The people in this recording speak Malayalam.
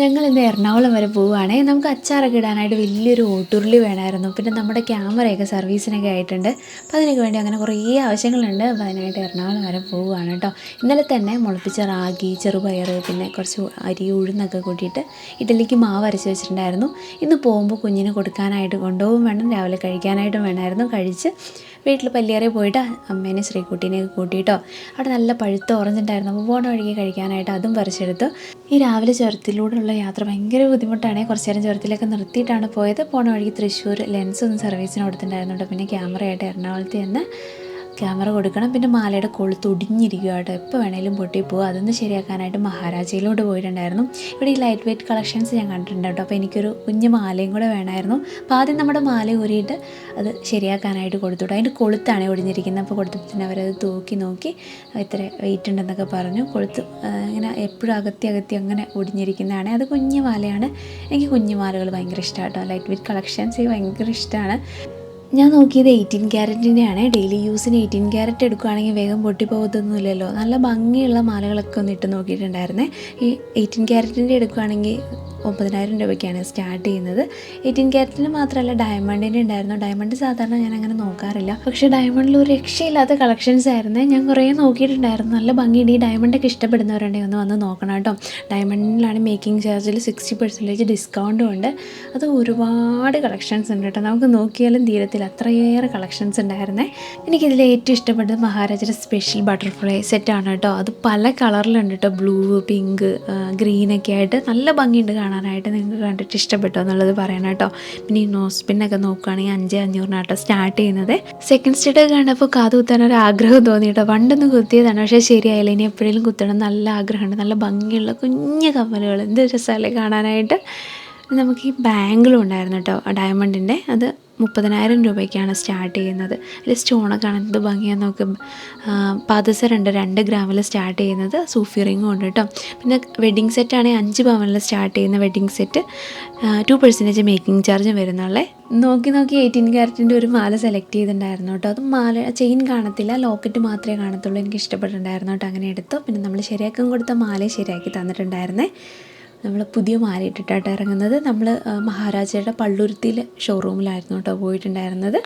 ഞങ്ങൾ ഇന്ന് എറണാകുളം വരെ പോവുകയാണേ. നമുക്ക് അച്ചാറൊക്കെ ഇടാനായിട്ട് വലിയൊരു ഓട്ടുരുളി വേണമായിരുന്നു. പിന്നെ നമ്മുടെ ക്യാമറയൊക്കെ സർവീസിനൊക്കെ ആയിട്ടുണ്ട്. അപ്പോൾ അതിനൊക്കെ വേണ്ടി അങ്ങനെ കുറേ ആവശ്യങ്ങളുണ്ട്. അപ്പോൾ അതിനായിട്ട് എറണാകുളം വരെ പോവുകയാണ് കേട്ടോ. ഇന്നലെ തന്നെ മുളപ്പിച്ച റാഗി ചെറുപയർ പിന്നെ കുറച്ച് അരി ഉഴുന്നൊക്കെ കൂട്ടിയിട്ട് ഇഡലിക്ക് മാവ് അരച്ച് വെച്ചിട്ടുണ്ടായിരുന്നു. ഇന്ന് പോകുമ്പോൾ കുഞ്ഞിന് കൊടുക്കാനായിട്ട് കൊണ്ടുപോകും വേണം. രാവിലെ കഴിക്കാനായിട്ടും വേണമായിരുന്നു. കഴിച്ച് വീട്ടിൽ പല്ലിയേറെ പോയിട്ട് അമ്മേനെ ശ്രീകുട്ടീനെയൊക്കെ കൂട്ടിയിട്ടോ അവിടെ നല്ല പഴുത്ത ഓറഞ്ച് ഉണ്ടായിരുന്നു. അപ്പോൾ പോണ വഴിക്ക് കഴിക്കാനായിട്ട് അതും പറിച്ചെടുത്തു. ഈ രാവിലെ ചുരത്തിലൂടെയുള്ള യാത്ര ഭയങ്കര ബുദ്ധിമുട്ടാണ്. കുറച്ച് നേരം ചുരത്തിലൊക്കെ നിർത്തിയിട്ടാണ് പോയത്. പോണ വഴിക്ക് തൃശ്ശൂർ ലെൻസ് ഒന്ന് സർവീസിന് കൊടുത്തിട്ടുണ്ടായിരുന്നു പിന്നെ ക്യാമറയായിട്ട് എറണാകുളത്ത് ചെന്ന് ക്യാമറ കൊടുക്കണം. പിന്നെ മാലയുടെ കൊളുത്ത് ഒടിഞ്ഞിരിക്കുക കേട്ടോ. എപ്പോൾ വേണേലും പോകും അതൊന്ന് ശരിയാക്കാനായിട്ട് മഹാരാജയിലോട്ട് പോയിട്ടുണ്ടായിരുന്നു. ഇവിടെ ഈ ലൈറ്റ് വെയ്റ്റ് കളക്ഷൻസ് ഞാൻ കണ്ടിട്ടുണ്ട് കേട്ടോ. അപ്പോൾ എനിക്കൊരു കുഞ്ഞു മാലയും കൂടെ വേണമായിരുന്നു. അപ്പോൾ ആദ്യം നമ്മുടെ മാല ഊരിയിട്ട് അത് ശരിയാക്കാനായിട്ട് കൊടുത്തു അതിന്റെ കൊളുത്താണ് ഒടിഞ്ഞിരിക്കുന്നത്. അപ്പോൾ കൊടുത്തപ്പോൾ തന്നെ അവരത് തൂക്കി നോക്കി. ഇത്ര വെയിറ്റ് ഉണ്ടെന്നൊക്കെ പറഞ്ഞു. കൊളുത്ത് ഇങ്ങനെ എപ്പോഴും അകത്തി അകത്തി അങ്ങനെ ഒടിഞ്ഞിരിക്കുന്നതാണ്. അത് കുഞ്ഞു മാലയാണ്. എനിക്ക് കുഞ്ഞു മാലകൾ ഭയങ്കര ഇഷ്ടമാണ് കേട്ടോ. ലൈറ്റ് വെയ്റ്റ് കളക്ഷൻസ് ഭയങ്കര ഇഷ്ടമാണ്. ഞാൻ നോക്കിയത് എയ്റ്റീൻ ക്യാരറ്റിന്റെ ആണ് ഡെയിലി യൂസിന് എയ്റ്റീൻ ക്യാരറ്റ് എടുക്കുകയാണെങ്കിൽ വേഗം പൊട്ടിപ്പോകത്തൊന്നുമില്ലല്ലോ. നല്ല ഭംഗിയുള്ള മാലകളൊക്കെ ഒന്ന് ഇട്ട് നോക്കിയിട്ടുണ്ടായിരുന്നേ. ഈ എയ്റ്റീൻ ക്യാരറ്റിന്റെ എടുക്കുകയാണെങ്കിൽ ഒമ്പതിനായിരം രൂപയ്ക്കാണ് സ്റ്റാർട്ട് ചെയ്യുന്നത്. എയ്റ്റീൻ ക്യാരറ്റിന് മാത്രമല്ല ഡയമണ്ടിന്റെ ഉണ്ടായിരുന്നു. ഡയമണ്ട് സാധാരണ ഞാൻ അങ്ങനെ നോക്കാറില്ല. പക്ഷേ ഡയമണ്ടിൽ ഒരു രക്ഷയില്ലാത്ത കളക്ഷൻസ് ആയിരുന്നു. ഞാൻ കുറേ നോക്കിയിട്ടുണ്ടായിരുന്നു. നല്ല ഭംഗിയുണ്ട്. ഈ ഡയമണ്ടൊക്കെ ഇഷ്ടപ്പെടുന്നവരുണ്ടെങ്കിൽ ഒന്ന് വന്ന് നോക്കണം കേട്ടോ. ഡയമണ്ടിലാണ് മേക്കിംഗ് ചാർജിൽ സിക്സ്റ്റി പെർസെന്റേജ് ഡിസ്കൗണ്ടും ഉണ്ട്. അത് ഒരുപാട് കളക്ഷൻസ് ഉണ്ട് കേട്ടോ. നമുക്ക് നോക്കിയാലും തീരത്തില്ല അത്രയേറെ കളക്ഷൻസ് ഉണ്ടായിരുന്നേ. എനിക്കിതിൽ ഏറ്റവും ഇഷ്ടപ്പെട്ടത് മഹാരാജയുടെ സ്പെഷ്യൽ ബട്ടർഫ്ലൈ സെറ്റാണ് കേട്ടോ. അത് പല കളറിലുണ്ട് കേട്ടോ. ബ്ലൂ പിങ്ക് ഗ്രീനൊക്കെ ആയിട്ട് നല്ല ഭംഗിയുണ്ട് കാണാനായിട്ട് നിങ്ങൾക്ക് കണ്ടിട്ട് ഇഷ്ടപ്പെട്ടോ എന്നുള്ളത് പറയണം കേട്ടോ. പിന്നെ ഈ നോസ് പിന്നൊക്കെ നോക്കുകയാണെങ്കിൽ അഞ്ച് അഞ്ഞൂറിനാട്ടോ സ്റ്റാർട്ട് ചെയ്യുന്നത്. സെക്കൻഡ് സ്റ്റേഡ് കണ്ടപ്പോൾ കാത് കുത്താൻ ഒരു ആഗ്രഹം തോന്നി കേട്ടോ. പണ്ടൊന്ന് കുത്തിയതാണ്. പക്ഷേ ശരിയായില്ല. ഇനി എപ്പോഴേലും കുത്തണം. നല്ല ആഗ്രഹമുണ്ട്. നല്ല ഭംഗിയുള്ള കുഞ്ഞു കമ്മലുകൾ. എന്ത് രസമല്ലേ കാണാനായിട്ട്. നമുക്ക് ഈ ബാംഗിളും ഉണ്ടായിരുന്നു കേട്ടോ. ഡയമണ്ടിന്റെ അത് മുപ്പതിനായിരം രൂപയ്ക്കാണ് സ്റ്റാർട്ട് ചെയ്യുന്നത്. അതിൽ സ്റ്റോണൊക്കെ എന്ത് ഭംഗിയാന്ന് നോക്ക്. പാദസരുണ്ട് രണ്ട് ഗ്രാമിൽ സ്റ്റാർട്ട് ചെയ്യുന്നത്. സൂഫി റിങ്ങും ഉണ്ട് കേട്ടോ. പിന്നെ വെഡ്ഡിങ് സെറ്റാണെങ്കിൽ അഞ്ച് പവനിൽ സ്റ്റാർട്ട് ചെയ്യുന്ന wedding set. Two percentage making charge വരുന്നുള്ളേ. നോക്കി നോക്കി എയ്റ്റീൻ ക്യാരറ്റിന്റെ ഒരു മാല സെലക്ട് ചെയ്തിട്ടുണ്ടായിരുന്നു കേട്ടോ. അത് മാല ചെയിൻ കാണത്തില്ല. ലോക്കറ്റ് മാത്രമേ കാണത്തുള്ളൂ. എനിക്ക് ഇഷ്ടപ്പെട്ടിട്ടുണ്ടായിരുന്നു കേട്ടോ. അങ്ങനെ എടുത്തു. പിന്നെ നമ്മൾ ശരിയാക്കാൻ കൊടുത്ത മാല ശരിയാക്കി തന്നിട്ടുണ്ടായിരുന്നേ. നമ്മൾ പുതിയ മാല ഇറങ്ങുന്നത്. നമ്മൾ മഹാരാജയുടെ പള്ളുരുത്തിയിലെ ഷോറൂമിലായിരുന്നു കേട്ടോ പോയിട്ടുണ്ടായിരുന്നത്.